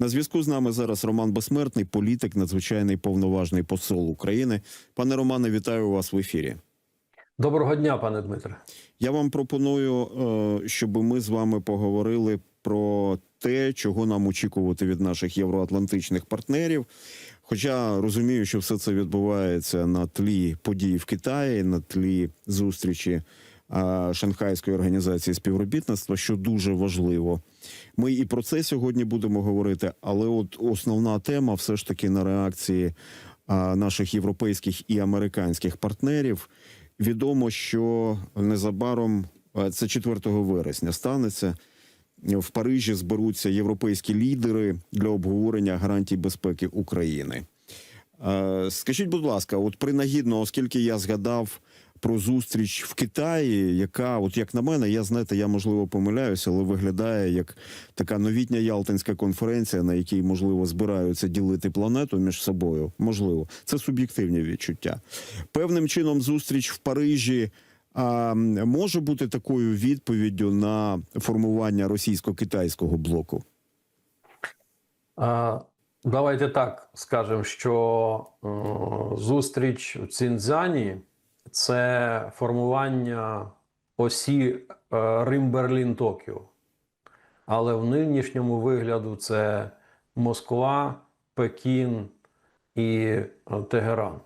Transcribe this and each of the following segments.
На зв'язку з нами зараз Роман Безсмертний, політик, надзвичайний повноважний посол України. Пане Романе, вітаю вас в ефірі. Доброго дня, пане Дмитре. Я вам пропоную, е, щоб ми з вами поговорили про те, чого нам очікувати від наших євроатлантичних партнерів. Хоча розумію, що все це відбувається на тлі подій в Китаї, на тлі зустрічі Шанхайської організації співробітництва, що дуже важливо. Ми і про це сьогодні будемо говорити, але от основна тема все ж таки на реакції наших європейських і американських партнерів. Відомо, що незабаром це 4 вересня станеться. В Парижі зберуться європейські лідери для обговорення гарантій безпеки України. Е, Скажіть, будь ласка, от принагідно, оскільки я згадав про зустріч в Китаї, яка, от як на мене, я знаєте, я можливо помиляюся, але виглядає як така новітня Ялтинська конференція, на якій можливо збираються ділити планету між собою. Можливо, це суб'єктивні відчуття. Певним чином, зустріч в Парижі. А може бути такою відповіддю на формування російсько-китайського блоку? Давайте так скажемо, що зустріч у Цінзяні це формування осі е, Рим-Берлін-Токіо. Але в нинішньому вигляду це Москва, Пекін і е, Тегеран.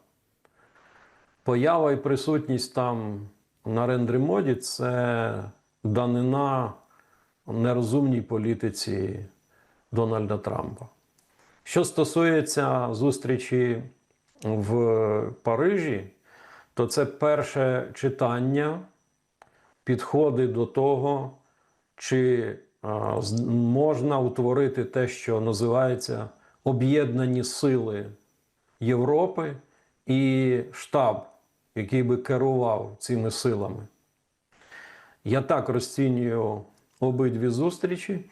Поява і присутність там на рендері-моді – це данина нерозумній політиці Дональда Трампа. Що стосується зустрічі в Парижі, то це перше читання, підходи до того, чи можна утворити те, що називається об'єднані сили Європи і штаб, який би керував цими силами. Я так розцінюю обидві зустрічі.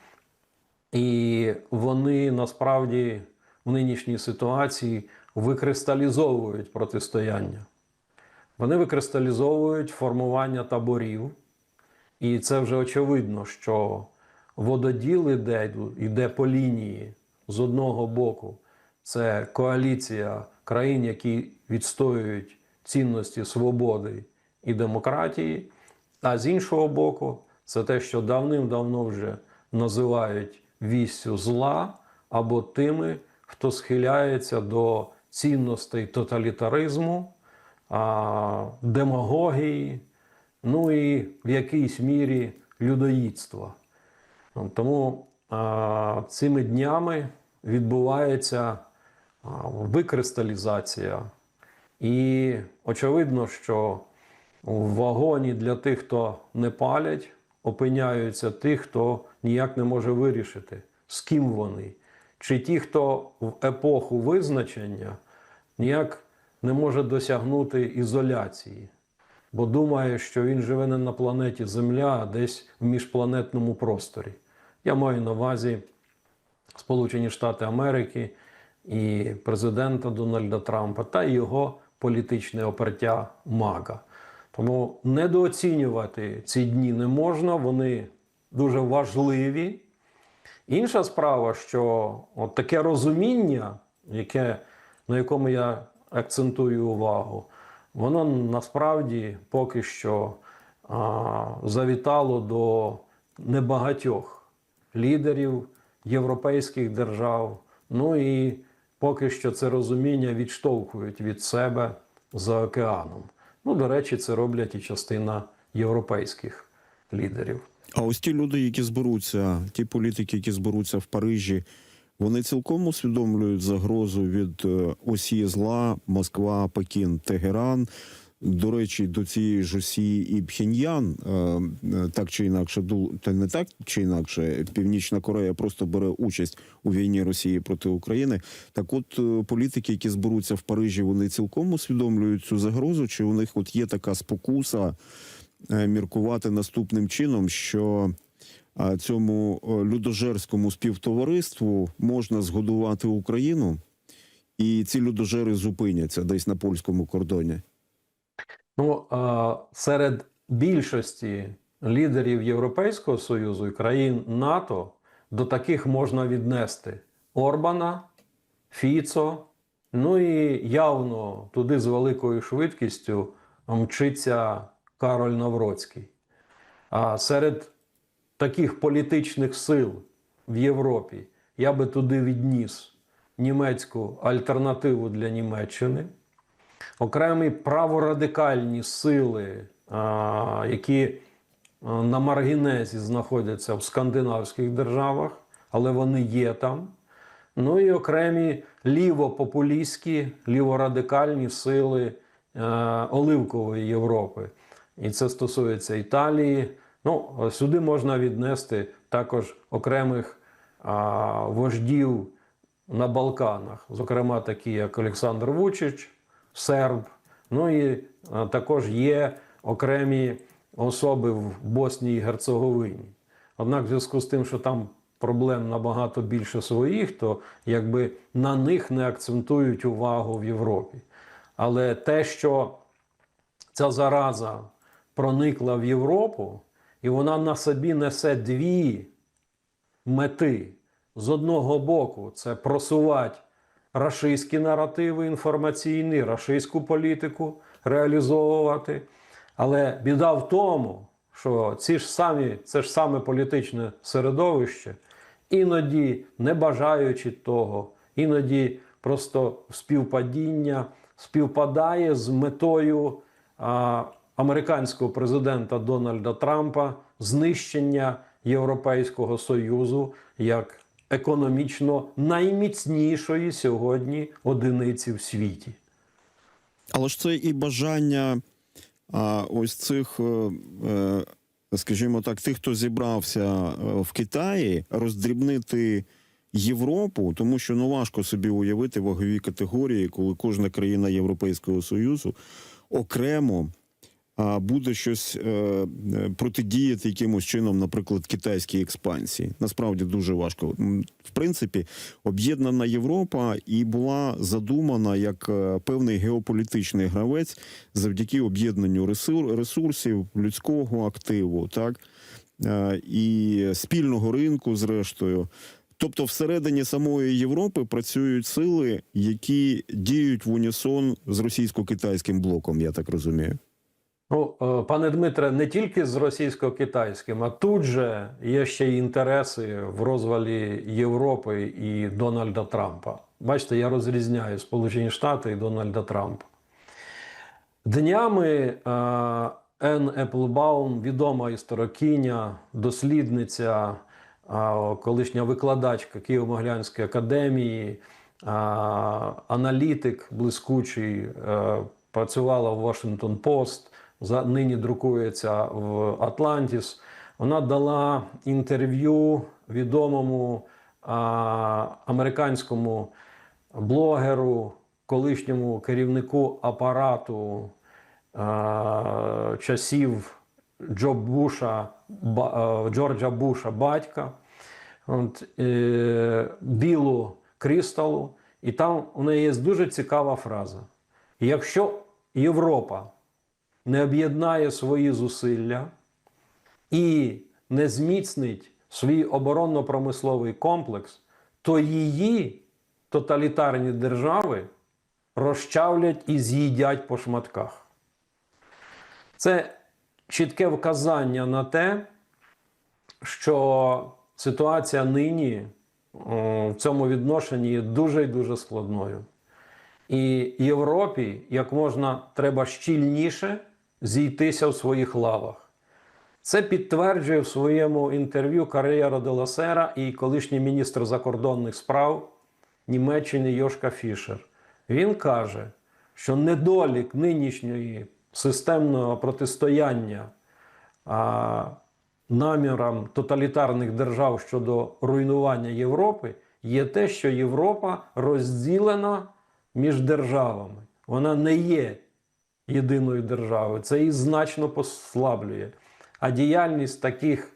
І вони насправді в нинішній ситуації викристалізовують протистояння. Вони викристалізовують формування таборів. І це вже очевидно, що вододіл іде, іде по лінії з одного боку. Це коаліція країн, які відстоюють цінності свободи і демократії. А з іншого боку, це те, що давним-давно вже називають віссю зла або тими, хто схиляється до цінностей тоталітаризму, демагогії, ну і в якійсь мірі людоїдства. Тому цими днями відбувається викристалізація. І очевидно, що в вагоні для тих, хто не палять, опиняються ті, хто ніяк не може вирішити, з ким вони. Чи ті, хто в епоху визначення ніяк не може досягнути ізоляції, бо думає, що він живе не на планеті Земля, а десь в міжпланетному просторі. Я маю на увазі Сполучені Штати Америки і президента Дональда Трампа та його політичне опертя МАГА. Тому недооцінювати ці дні не можна, вони дуже важливі. Інша справа, що от таке розуміння, яке, на якому я акцентую увагу, воно насправді поки що а, завітало до небагатьох лідерів європейських держав. Ну і поки що це розуміння відштовхують від себе за океаном. Ну, до речі, це роблять і частина європейських лідерів. А ось ті люди, які зберуться, ті політики, які зберуться в Парижі, вони цілком усвідомлюють загрозу від е, осі зла Москва, Пекін, Тегеран. До речі, до цієї ж осі і Пхеньян, е, е, так чи інакше, та не так чи інакше, Північна Корея просто бере участь у війні Росії проти України. Так, от політики, які зберуться в Парижі, вони цілком усвідомлюють цю загрозу, чи у них от є така спокуса міркувати наступним чином, що цьому е, людожерському співтовариству можна згодувати Україну, і ці людожери зупиняться десь на польському кордоні. Ну, серед більшості лідерів Європейського Союзу і країн НАТО до таких можна віднести Орбана, Фіцо. Ну і явно туди з великою швидкістю мчиться Кароль Навроцький. А серед таких політичних сил в Європі я би туди відніс німецьку альтернативу для Німеччини, окремі праворадикальні сили, які на маргінезі знаходяться в скандинавських державах, але вони є там. Ну і окремі лівопопулістські, ліворадикальні сили е, Оливкової Європи. І це стосується Італії. Ну, сюди можна віднести також окремих а, вождів на Балканах, зокрема такі, як Олександр Вучич, серб. Ну і а, також є окремі особи в Боснії і Герцеговині. Однак, в зв'язку з тим, що там проблем набагато більше своїх, то якби на них не акцентують увагу в Європі. Але те, що ця зараза проникла в Європу, і вона на собі несе дві мети. З одного боку, це просувати рашистські наративи інформаційні, рашистську політику реалізовувати. Але біда в тому, що ці ж самі, це ж саме політичне середовище, іноді не бажаючи того, іноді просто співпадіння співпадає з метою а, американського президента Дональда Трампа знищення Європейського Союзу як економічно найміцнішої сьогодні одиниці в світі. Але ж це і бажання а, ось цих, е, е, скажімо так, тих, хто зібрався е, в Китаї, роздрібнити Європу, тому що ну важко собі уявити вагові категорії, коли кожна країна Європейського Союзу окремо буде щось е, е, протидіяти якимось чином, наприклад, китайській експансії. Насправді дуже важко. В принципі, об'єднана Європа і була задумана як е, певний геополітичний гравець завдяки об'єднанню ресур- ресурсів, людського активу, так і спільного ринку, зрештою. Тобто, всередині самої Європи працюють сили, які діють в унісон з російсько-китайським блоком, я так розумію. Ну, е, пане Дмитре, не тільки з російсько-китайським, а тут же є ще й інтереси в розвалі Європи і Дональда Трампа. Бачите, я розрізняю Сполучені Штати і Дональда Трампа. Днями е, Ен Еплбаум, відома історикиня, дослідниця, е, колишня викладачка Києво-Могилянської академії, аналітик блискучий, працювала в Washington Post, за, нині друкується в Атлантіс. Вона дала інтерв'ю відомому а, американському блогеру, колишньому керівнику апарату а, часів Джо Буша, ба, Джорджа Буша, батька, от, е, Білу Крісталу. І там у неї є дуже цікава фраза. Якщо Європа не об'єднає свої зусилля і не зміцнить свій оборонно-промисловий комплекс, то її тоталітарні держави розчавлять і з'їдять по шматках. Це чітке вказання на те, що ситуація нині в цьому відношенні є дуже і дуже складною. І Європі як можна треба щільніше зійтися в своїх лавах. Це підтверджує в своєму інтерв'ю кар'єра де Ласера і колишній міністр закордонних справ Німеччини Йошка Фішер. Він каже, що недолік нинішньої системного протистояння а, намірам тоталітарних держав щодо руйнування Європи є те, що Європа розділена між державами. Вона не є єдиною державою. Це її значно послаблює. А діяльність таких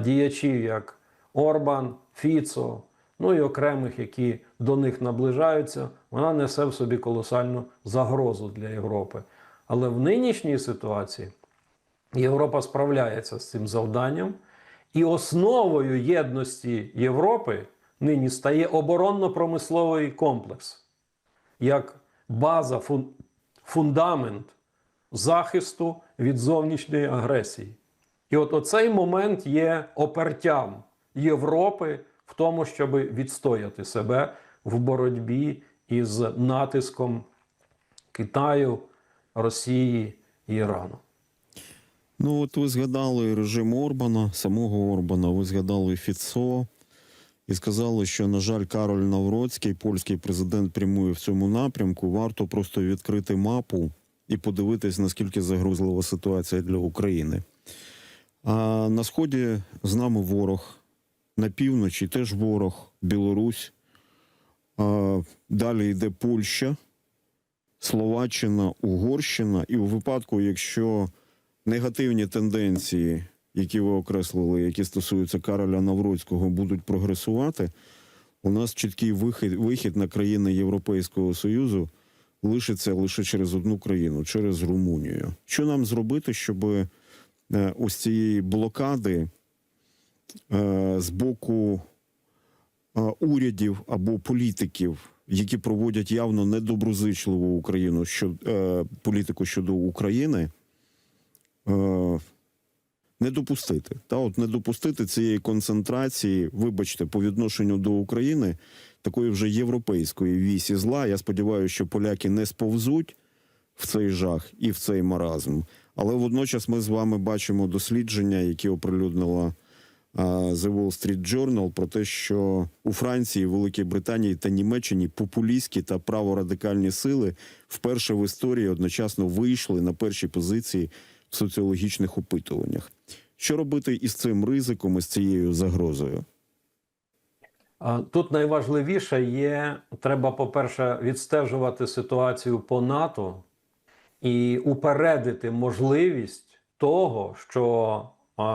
діячів, як Орбан, Фіцо, ну і окремих, які до них наближаються, вона несе в собі колосальну загрозу для Європи. Але в нинішній ситуації Європа справляється з цим завданням, і основою єдності Європи нині стає оборонно-промисловий комплекс як база, фундамент захисту від зовнішньої агресії. І от оцей момент є опертям Європи в тому, щоб відстояти себе в боротьбі із натиском Китаю, Росії і Ірану. Ну, от ви згадали режим Орбана, самого Орбана, ви згадали Фіцо і сказали, що, на жаль, Кароль Навроцький, польський президент, прямує в цьому напрямку. Варто просто відкрити мапу і подивитись, наскільки загрозлива ситуація для України. А на сході з нами ворог, на півночі теж ворог, Білорусь. А, далі йде Польща, Словаччина, Угорщина. І у випадку, якщо негативні тенденції, які ви окреслили, які стосуються Кароля Навроцького, будуть прогресувати, у нас чіткий вихід, вихід на країни Європейського Союзу лишиться лише через одну країну, через Румунію. Що нам зробити, щоб е, ось цієї блокади е, з боку е, урядів або політиків, які проводять явно недоброзичливу Україну що, е, політику щодо України, не допустити. Та от не допустити цієї концентрації, вибачте, по відношенню до України, такої вже європейської вісі зла. Я сподіваюся, що поляки не сповзуть в цей жах і в цей маразм. Але водночас ми з вами бачимо дослідження, які оприлюднила The Wall Street Journal про те, що у Франції, Великій Британії та Німеччині популістські та праворадикальні сили вперше в історії одночасно вийшли на перші позиції в соціологічних опитуваннях. Що робити із цим ризиком, із цією загрозою? Тут найважливіше є, треба, по-перше, відстежувати ситуацію по НАТО і упередити можливість того, що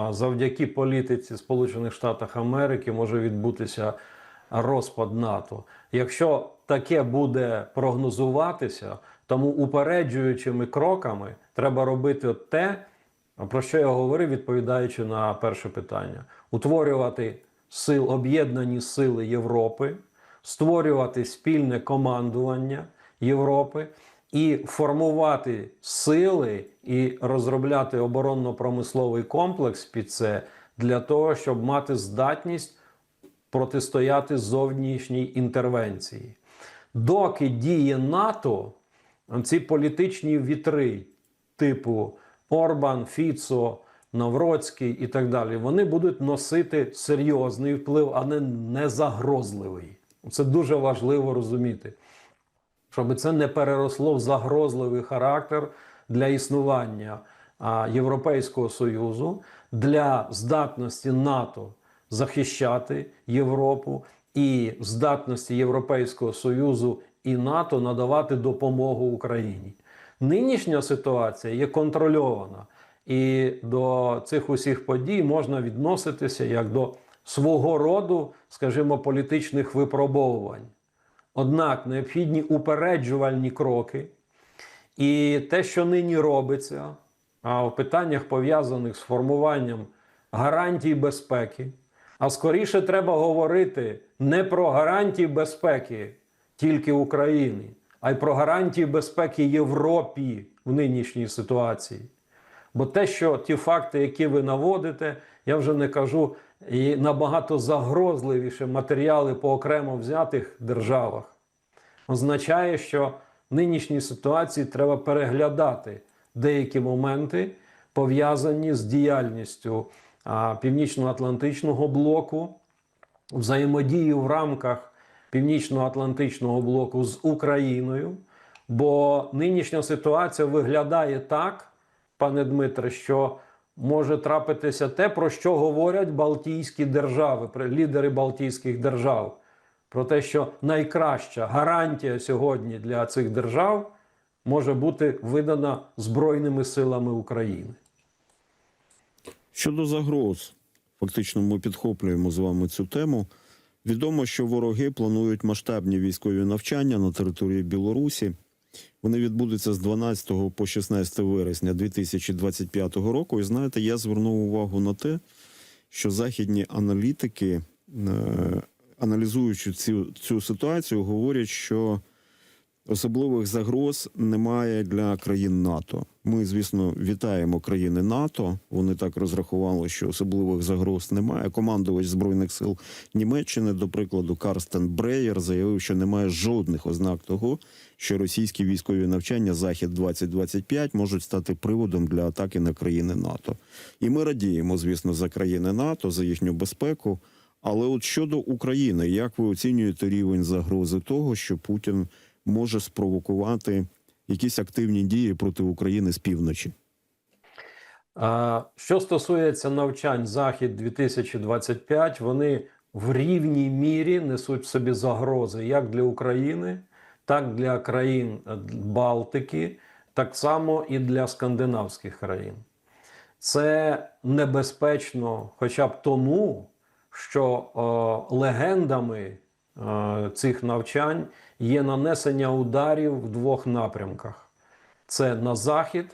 завдяки політиці Сполучених Штатів Америки може відбутися розпад НАТО. Якщо таке буде прогнозуватися, тому упереджуючими кроками треба робити те, про що я говорив, відповідаючи на перше питання: утворювати сил, об'єднані сили Європи, створювати спільне командування Європи і формувати сили і розробляти оборонно-промисловий комплекс під це для того, щоб мати здатність протистояти зовнішній інтервенції. Доки діє НАТО, ці політичні вітри, типу Орбан, Фіцо, Навроцький і так далі, вони будуть носити серйозний вплив, а не незагрозливий. Це дуже важливо розуміти, щоб це не переросло в загрозливий характер для існування Європейського Союзу, для здатності НАТО захищати Європу і здатності Європейського Союзу і НАТО надавати допомогу Україні. Нинішня ситуація є контрольована, і до цих усіх подій можна відноситися як до свого роду, скажімо, політичних випробовувань. Однак необхідні упереджувальні кроки, і те, що нині робиться, а в питаннях пов'язаних з формуванням гарантій безпеки, а скоріше треба говорити не про гарантії безпеки тільки України, а й про гарантії безпеки Європі в нинішній ситуації. Бо те, що ті факти, які ви наводите, я вже не кажу, і набагато загрозливіше матеріали по окремо взятих державах, означає, що в нинішній ситуації треба переглядати деякі моменти, пов'язані з діяльністю Північно-Атлантичного блоку, взаємодію в рамках Північно-Атлантичного блоку з Україною. Бо нинішня ситуація виглядає так, пане Дмитре, що може трапитися те, про що говорять Балтійські держави, лідери Балтійських держав. Про те, що найкраща гарантія сьогодні для цих держав може бути видана Збройними силами України. Щодо загроз, фактично ми підхоплюємо з вами цю тему. Відомо, що вороги планують масштабні військові навчання на території Білорусі. Вони відбудуться з 12 по 16 вересня 2025 року. І знаєте, я звернув увагу на те, що західні аналітики е, аналізуючи цю, цю ситуацію, говорять, що особливих загроз немає для країн НАТО. Ми, звісно, вітаємо країни НАТО. Вони так розрахували, що особливих загроз немає. Командувач збройних сил Німеччини, до прикладу, Карстен Бреєр заявив, що немає жодних ознак того, що російські військові навчання Захід 2025 можуть стати приводом для атаки на країни НАТО. І ми радіємо, звісно, за країни НАТО, за їхню безпеку. Але от щодо України, як ви оцінюєте рівень загрози того, що Путін може спровокувати якісь активні дії проти України з півночі? Що стосується навчань Захід 2025, вони в рівній мірі несуть в собі загрози як для України, так для країн Балтики, так само і для скандинавських країн. Це небезпечно, хоча б тому, що легендами цих навчань є нанесення ударів в двох напрямках: це на захід,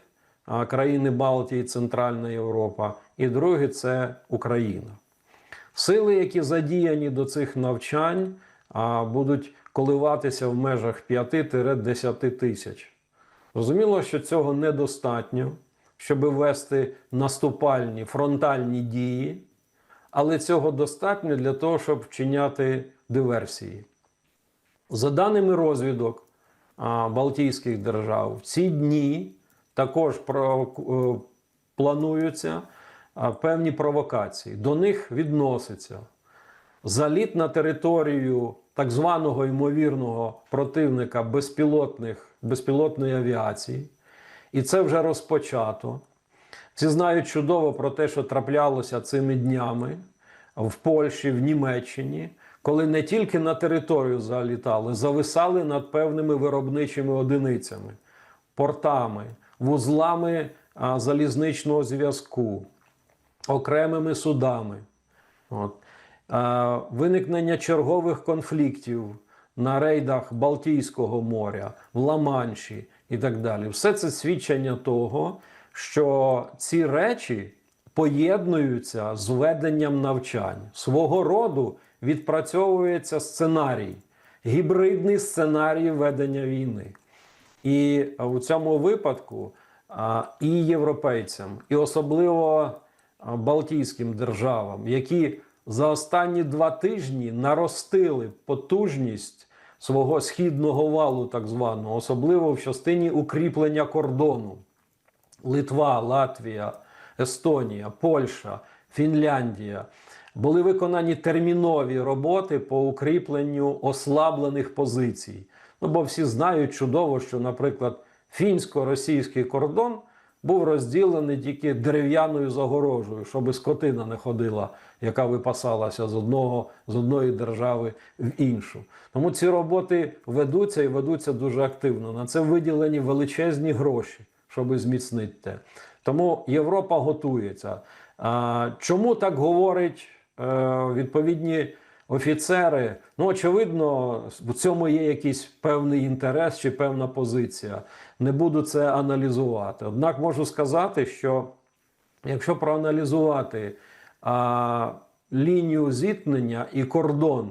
країни Балтії, Центральна Європа, і другий це Україна. Сили, які задіяні до цих навчань, будуть коливатися в межах 5-10 тисяч. Зрозуміло, що цього недостатньо, щоб вести наступальні фронтальні дії, але цього достатньо для того, щоб вчиняти диверсії. За даними розвідок Балтійських держав, в ці дні також е, плануються певні провокації. До них відноситься заліт на територію так званого ймовірного противника безпілотних, безпілотної авіації. І це вже розпочато. Всі знають чудово про те, що траплялося цими днями в Польщі, в Німеччині, коли не тільки на територію залітали, зависали над певними виробничими одиницями, портами, вузлами залізничного зв'язку, окремими судами. От. Виникнення чергових конфліктів на рейдах Балтійського моря, в Ла-Манші і так далі. Все це свідчення того, що ці речі поєднуються з веденням навчань. Свого роду відпрацьовується сценарій, гібридний сценарій ведення війни. І у цьому випадку і європейцям, і особливо Балтійським державам, які за останні два тижні наростили потужність свого східного валу, так званого, особливо в частині укріплення кордону. Литва, Латвія, Естонія, Польща, Фінляндія були виконані термінові роботи по укріпленню ослаблених позицій. Ну, бо всі знають чудово, що, наприклад, фінсько-російський кордон був розділений тільки дерев'яною загорожею, щоб скотина не ходила, яка випасалася з одного з одної держави в іншу. Тому ці роботи ведуться і ведуться дуже активно. На це виділені величезні гроші, щоб зміцнити те. Тому Європа готується. Чому так говорить відповідні офіцери? Ну, очевидно, в цьому є якийсь певний інтерес чи певна позиція. Не буду це аналізувати. Однак можу сказати, що якщо проаналізувати а, лінію зіткнення і кордон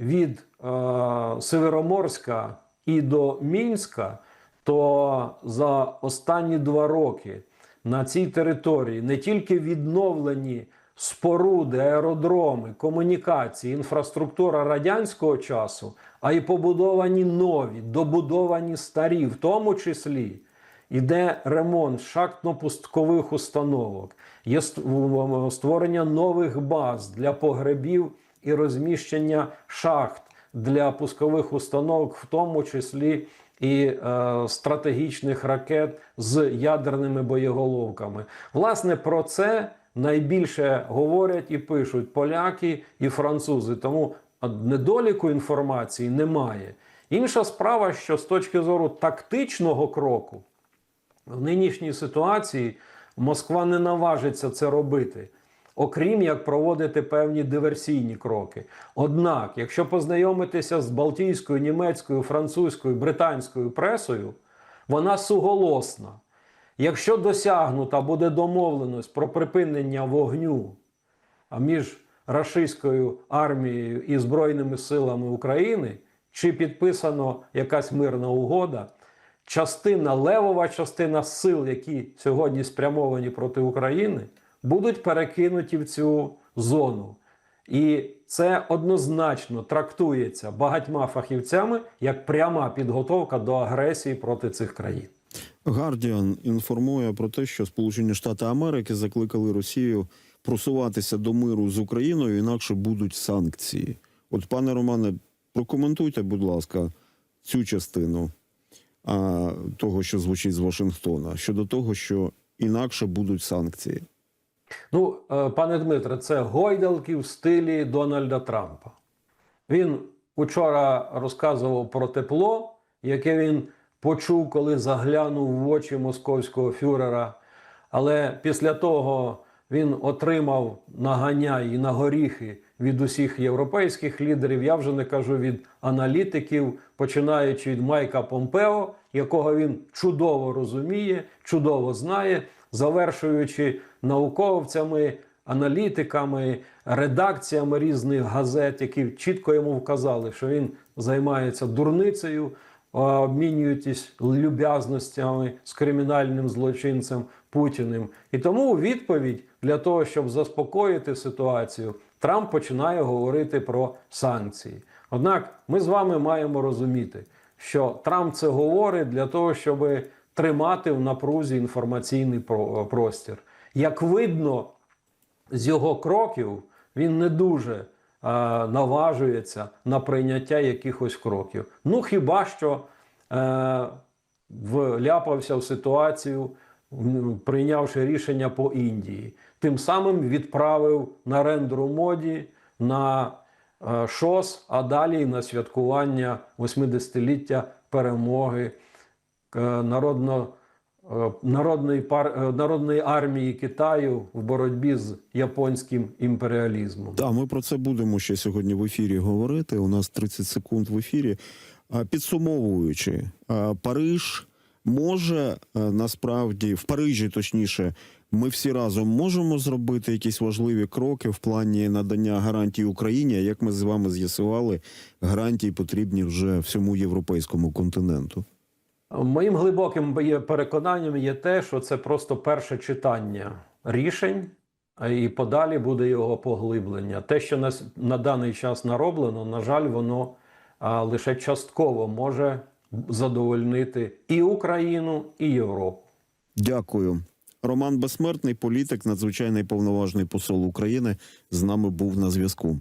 від а, Североморська і до Мінська, то за останні два роки на цій території не тільки відновлені споруди, аеродроми, комунікації, інфраструктура радянського часу, а й побудовані нові, добудовані старі, в тому числі іде ремонт шахтно-пусткових установок, є створення нових баз для погребів і розміщення шахт для пускових установок, в тому числі і е, стратегічних ракет з ядерними боєголовками. Власне, про це найбільше говорять і пишуть поляки і французи. Тому недоліку інформації немає. Інша справа, що з точки зору тактичного кроку, в нинішній ситуації Москва не наважиться це робити, окрім як проводити певні диверсійні кроки. Однак, якщо познайомитися з Балтійською, німецькою, французькою, британською пресою, вона суголосна. Якщо досягнута буде домовленість про припинення вогню між рашистською армією і Збройними силами України, чи підписано якась мирна угода, частина, левова частина сил, які сьогодні спрямовані проти України, будуть перекинуті в цю зону. І це однозначно трактується багатьма фахівцями як пряма підготовка до агресії проти цих країн. Гардіан інформує про те, що Сполучені Штати Америки закликали Росію просуватися до миру з Україною, інакше будуть санкції. От, пане Романе, прокоментуйте, будь ласка, цю частину а, того, що звучить з Вашингтона, щодо того, що інакше будуть санкції. Ну, е, пане Дмитре, це гойдалки в стилі Дональда Трампа. Він учора розказував про тепло, яке він почув, коли заглянув в очі московського фюрера. Але після того він отримав нагання і на горіхи від усіх європейських лідерів. Я вже не кажу від аналітиків, починаючи від Майка Помпео, якого він чудово розуміє, чудово знає, завершуючи науковцями, аналітиками, редакціями різних газет, які чітко йому вказали, що він займається дурницею, а, обмінюєтесь люб'язностями з кримінальним злочинцем Путіним. І тому у відповідь для того, щоб заспокоїти ситуацію, Трамп починає говорити про санкції. Однак ми з вами маємо розуміти, що Трамп це говорить для того, щоб тримати в напрузі інформаційний простір. Як видно, з його кроків він не дуже е, наважується на прийняття якихось кроків. Ну хіба що е, вляпався в ситуацію, прийнявши рішення по Індії. Тим самим відправив на рендру моді на е, ШОС, а далі на святкування 80-ліття перемоги е, народно, народної, пар, е, народної армії Китаю в боротьбі з японським імперіалізмом. Так, ми про це будемо ще сьогодні в ефірі говорити. У нас 30 секунд в ефірі. Підсумовуючи, Париж може насправді в Парижі, точніше, ми всі разом можемо зробити якісь важливі кроки в плані надання гарантій Україні. Як ми з вами з'ясували, гарантії потрібні вже всьому європейському континенту. Моїм глибоким переконанням є те, що це просто перше читання рішень, і подалі буде його поглиблення. Те, що на, на даний час нароблено, на жаль, воно а, лише частково може задовольнити і Україну, і Європу. Дякую. Роман Безсмертний, політик, надзвичайний повноважний посол України, з нами був на зв'язку.